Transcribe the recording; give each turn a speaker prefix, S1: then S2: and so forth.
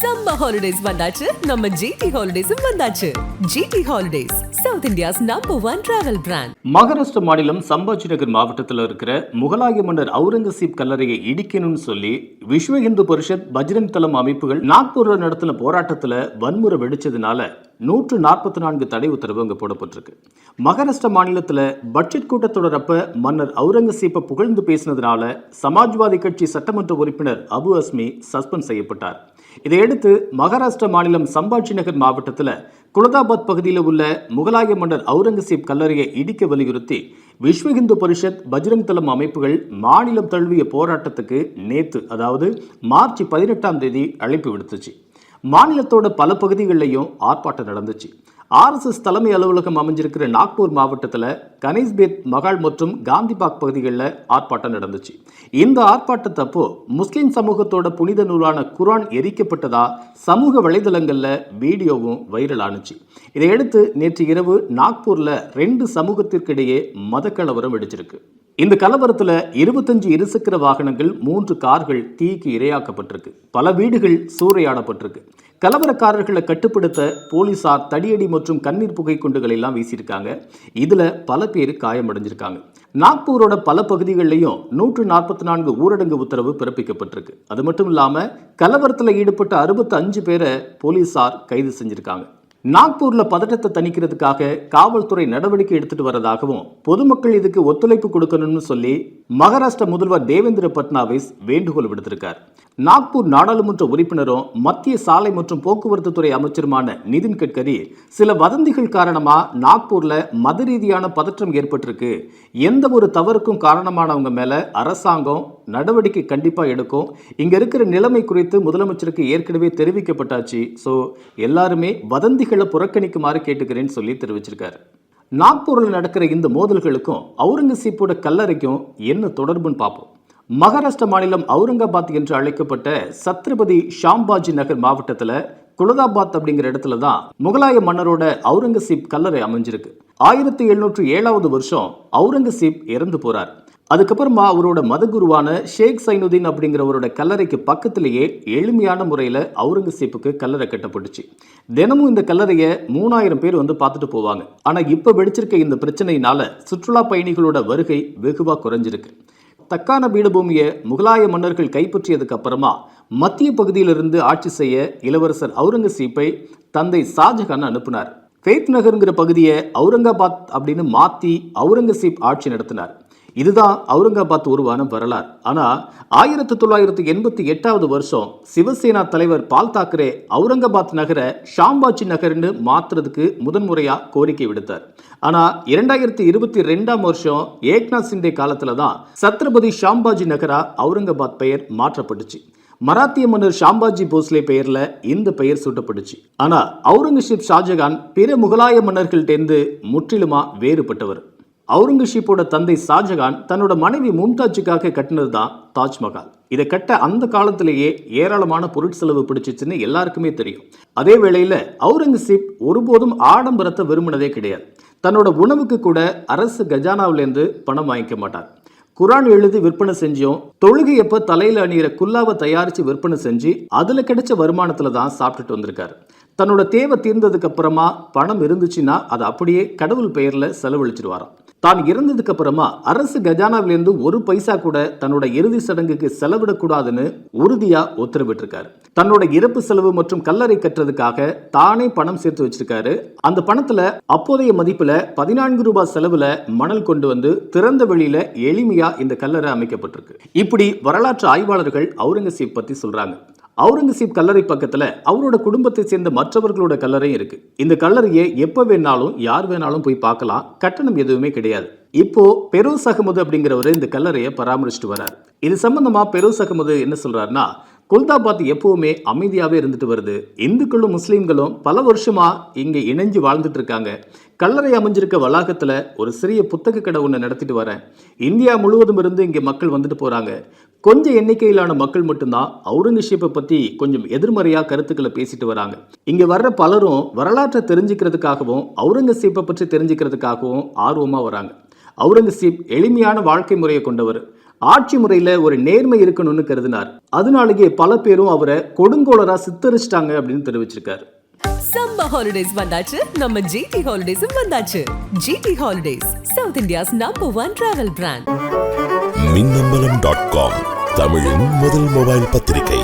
S1: Summer holidays வந்தாச்சு. நம்ம GT ஹாலிடேஸும் வந்தாச்சு. GT holidays south India's number one travel brand
S2: Maharashtra மாநிலம் சம்பாஜி நகர் மாவட்டத்தில் இருக்கிற முகலாய மன்னர் அவுரங்கசீப் கல்லறையை இடிக்கணும்னு சொல்லி விஸ்வ இந்து பரிஷத் பஜ்ரங் தளம் அமைப்புகள் நாக்பூர்ல நடத்தின போராட்டத்தில் வன்முறை வெடிச்சதுனால நூற்று நாற்பத்தி நான்கு தடை உத்தரவு அங்கே போடப்பட்டிருக்கு. மகாராஷ்டிரா மாநிலத்தில் பட்ஜெட் கூட்டத்தொடரப்ப மன்னர் அவுரங்கசீப்பை புகழ்ந்து பேசினதுனால சமாஜ்வாதி கட்சி சட்டமன்ற உறுப்பினர் அபு அஸ்மி சஸ்பெண்ட் செய்யப்பட்டார். இதையடுத்து மகாராஷ்டிரா மாநிலம் சம்பாஜி நகர் மாவட்டத்தில் குலதாபாத் பகுதியில் உள்ள முகலாய மன்னர் அவுரங்கசீப் கல்லறையை இடிக்க வலியுறுத்தி விஸ்வ இந்து பரிஷத் பஜ்ரங் தளம் அமைப்புகள் மாநிலம் தழுவிய போராட்டத்துக்கு நேத்து அதாவது மார்ச் பதினெட்டாம் தேதி அழைப்பு விடுத்துச்சு. மாநிலத்தோட பல பகுதிகளிலையும் ஆர்ப்பாட்டம் நடந்துச்சு. ஆர்எஸ்எஸ் தலைமை அலுவலகம் அமைஞ்சிருக்கிற நாக்பூர் மாவட்டத்தில் கனேஷ்பேத் மகால் மற்றும் காந்திபாக் பகுதிகளில் ஆர்ப்பாட்டம் நடந்துச்சு. இந்த ஆர்ப்பாட்டத்தப்போ முஸ்லிம் சமூகத்தோட புனித நூலான குரான் எரிக்கப்பட்டதா சமூக வலைதளங்களில் வீடியோவும் வைரல் ஆனுச்சு. இதையடுத்து நேற்று இரவு நாக்பூரில் ரெண்டு சமூகத்திற்கிடையே மத கலவரம் வெடிச்சிருக்கு. இந்த கலவரத்தில் இருபத்தஞ்சு இருசக்கர வாகனங்கள் மூன்று கார்கள் தீக்கு இரையாக்கப்பட்டிருக்கு. பல வீடுகள் சூறையாடப்பட்டிருக்கு. கலவரக்காரர்களை கட்டுப்படுத்த போலீசார் தடியடி மற்றும் கண்ணீர் புகை குண்டுகள் எல்லாம் வீசியிருக்காங்க. இதில் பல பேர் காயமடைஞ்சிருக்காங்க. நாக்பூரோட பல பகுதிகளிலையும் நூற்று நாற்பத்தி நான்கு ஊரடங்கு உத்தரவு பிறப்பிக்கப்பட்டிருக்கு. அது மட்டும் இல்லாமல் கலவரத்தில் ஈடுபட்ட அறுபத்தஞ்சு பேரை போலீசார் கைது செஞ்சிருக்காங்க. நாக்பூரில் பதட்டத்தை தணிக்கிறதுக்காக காவல்துறை நடவடிக்கை எடுத்துட்டு வரதாகவும் பொதுமக்கள் இதுக்கு ஒத்துழைப்பு கொடுக்கணும்னு சொல்லி மகாராஷ்டிர முதல்வர் தேவேந்திர பட்னாவிஸ் வேண்டுகோள் விடுத்திருக்கார். நாக்பூர் நாடாளுமன்ற உறுப்பினரும் மத்திய சாலை மற்றும் போக்குவரத்து துறை அமைச்சருமான நிதின் கட்கரி சில வதந்திகள் காரணமா நாக்பூர்ல மத ரீதியான பதற்றம் ஏற்பட்டிருக்கு. எந்த ஒரு தவறுக்கும் காரணமானவங்க மேல அரசாங்கம் நடவடிக்கை கண்டிப்பாக எடுக்கும். இங்கே இருக்கிற நிலைமை குறித்து முதலமைச்சருக்கு ஏற்கனவே தெரிவிக்கப்பட்டாச்சு. ஸோ எல்லாருமே வதந்திகளை புறக்கணிக்குமாறு கேட்டுக்கிறேன்னு சொல்லி தெரிவிச்சிருக்காரு. நாக்பூரில் நடக்கிற இந்த மோதல்களுக்கும் அவுரங்கசீப்போட கல்லறைக்கும் என்ன தொடர்புன்னு பார்ப்போம். மகாராஷ்டிர மாநிலம் அவுரங்காபாத் என்று அழைக்கப்பட்ட சத்ரபதி ஷாம்பாஜி நகர் மாவட்டத்தில் குலதாபாத் அப்படிங்கிற இடத்துல தான் முகலாய மன்னரோட அவுரங்கசீப் கல்லறை அமைஞ்சிருக்கு. ஆயிரத்தி எழுநூற்று ஏழாவது வருஷம் அவுரங்கசீப் இறந்து போறார். அதுக்கப்புறமா அவரோட மதகுருவான ஷேக் சைனுதீன் அப்படிங்கிறவரோட கல்லறைக்கு பக்கத்திலேயே எளிமையான முறையில் அவுரங்கசீப்புக்கு கல்லறை கட்டப்பட்டுச்சு. தினமும் இந்த கல்லறையை மூணாயிரம் பேர் வந்து பார்த்துட்டு போவாங்க. ஆனால் இப்போ வெடிச்சிருக்க இந்த பிரச்சனையினால சுற்றுலா பயணிகளோட வருகை வெகுவாக குறைஞ்சிருக்கு. தக்கான பீடபூமியை முகலாய மன்னர்கள் கைப்பற்றியதுக்கு அப்புறமா மத்திய பகுதியிலிருந்து ஆட்சி செய்ய இளவரசர் அவுரங்கசீப்பை தந்தை ஷாஜஹான் அனுப்பினார். ஃபேத் நகருங்கிற பகுதியை அவுரங்காபாத் அப்படின்னு மாற்றி அவுரங்கசீப் ஆட்சி நடத்தினார். இதுதான் அவுரங்காபாத் உருவான வரலாறு. ஆனால் ஆயிரத்தி தொள்ளாயிரத்தி எண்பத்தி எட்டாவது வருஷம் சிவசேனா தலைவர் பால் தாக்கரே அவுரங்காபாத் நகரை ஷாம்பாஜி நகர்னு மாற்றுறதுக்கு முதன்முறையாக கோரிக்கை விடுத்தார். ஆனால் இரண்டாயிரத்தி இருபத்தி ரெண்டாம் வருஷம் ஏக்நாத் சிண்டே காலத்தில் தான் சத்ரபதி ஷாம்பாஜி நகரா அவுரங்காபாத் பெயர் மாற்றப்பட்டுச்சு. மராத்திய மன்னர் ஷாம்பாஜி போஸ்லே பெயர்ல இந்த பெயர் சூட்டப்பட்டுச்சு. ஆனா அவுரங்கசீப் ஷாஜகான் பிற முகலாய மன்னர்கள்டேந்து முற்றிலுமா வேறுபட்டவர். அவுரங்கசீப்போட தந்தை ஷாஜகான் தன்னோட மனைவி மும்தாஜுக்காக கட்டினது தான் தாஜ்மஹால். இதை கட்ட அந்த காலத்திலேயே ஏராளமான பொருட்செலவு பிடிச்சிச்சுன்னு எல்லாருக்குமே தெரியும். அதே வேளையில் அவுரங்கசீப் ஒருபோதும் ஆடம்பரத்தை விரும்பினதே கிடையாது. தன்னோட உணவுக்கு கூட அரசு கஜானாவிலேருந்து பணம் வாங்கிக்க மாட்டார். குரான் எழுதி விற்பனை செஞ்சும் தொழுகையப்ப தலையில் அணிகிற குல்லாவை தயாரித்து விற்பனை செஞ்சு அதில் கிடைச்ச வருமானத்தில் தான் சாப்பிட்டுட்டு வந்திருக்காரு. தன்னோட தேவை தீர்ந்ததுக்கு அப்புறமா பணம் இருந்துச்சுன்னா அதை அப்படியே கடவுள் பெயரில் செலவழிச்சிருவாராம். தான் இறந்ததுக்கு அப்புறமா அரசு கஜானாவிலேருந்து ஒரு பைசா கூட தன்னோட இறுதி சடங்குக்கு செலவிடக்கூடாதுன்னு உறுதியா உத்தரவிட்டிருக்காரு. தன்னோட இறப்பு செலவு மற்றும் கல்லறை கட்டுறதுக்காக தானே பணம் சேர்த்து வச்சிருக்காரு. அந்த பணத்துல அப்போதைய மதிப்புல பதினான்கு ரூபாய் செலவுல மணல் கொண்டு வந்து திறந்த வெளியில எளிமையா இந்த கல்லறை அமைக்கப்பட்டிருக்கு. இப்படி வரலாற்று ஆய்வாளர்கள் அவுரங்கசீப் பத்தி சொல்றாங்க. அவுரங்கசீப் கல்லறை பக்கத்தில் அவரோட குடும்பத்தை சேர்ந்த மற்றவர்களோட கல்லறையும் இருக்கு. இந்த கல்லறையை எப்போ வேணாலும் யார் வேணாலும் போய் பார்க்கலாம். கட்டணம் எதுவுமே கிடையாது. இப்போ பெரோஸ் அகமது அப்படிங்கிறவர் இந்த கல்லறையை பராமரிச்சுட்டு வரார் இது சம்பந்தமா பெரோஸ் அகமது என்ன சொல்றாருன்னா குல்தாபாத் எப்பவுமே அமைதியாகவே இருந்துட்டு வருது. இந்துக்களும் முஸ்லீம்களும் பல வருஷமாக இங்கே இணைஞ்சு வாழ்ந்துட்டு இருக்காங்க. கல்லறை அமைஞ்சிருக்க வளாகத்தில் ஒரு சிறிய புத்தக கடை ஒன்று நடத்திட்டு வரேன். இந்தியா முழுவதும் இருந்து இங்கே மக்கள் வந்துட்டு போகிறாங்க கொஞ்சம் எண்ணிக்கையிலான மக்கள் மட்டும்தான் அவுரங்கசீப்பை பற்றி கொஞ்சம் எதிர்மறையாக கருத்துக்களை பேசிட்டு வராங்க. இங்கே வர்ற பலரும் வரலாற்றை தெரிஞ்சுக்கிறதுக்காகவும் அவுரங்கசீப்பை பற்றி தெரிஞ்சுக்கிறதுக்காகவும் ஆர்வமாக வராங்க. அவுரங்கசீப் எளிமையான வாழ்க்கை முறையை கொண்டவர். ஆட்சி முறையில ஒரு நேர்மை இருக்கணும்னு கருதினார். அதனாலேயே பல பேரும் அவரை கொடுங்கோளரா சித்தரிச்சிட்டாங்க அப்படின்னு தெரிவிச்சிருக்காரு.
S1: சம்மர் ஹாலிடேஸ் வந்தாச்சு. நம்ம ஜிடி ஹாலிடேஸும் வந்தாச்சு. GT holidays south India's number one travel brand
S3: Minnambalam dot com தமிழின் முதல் மொபைல் பத்திரிகை.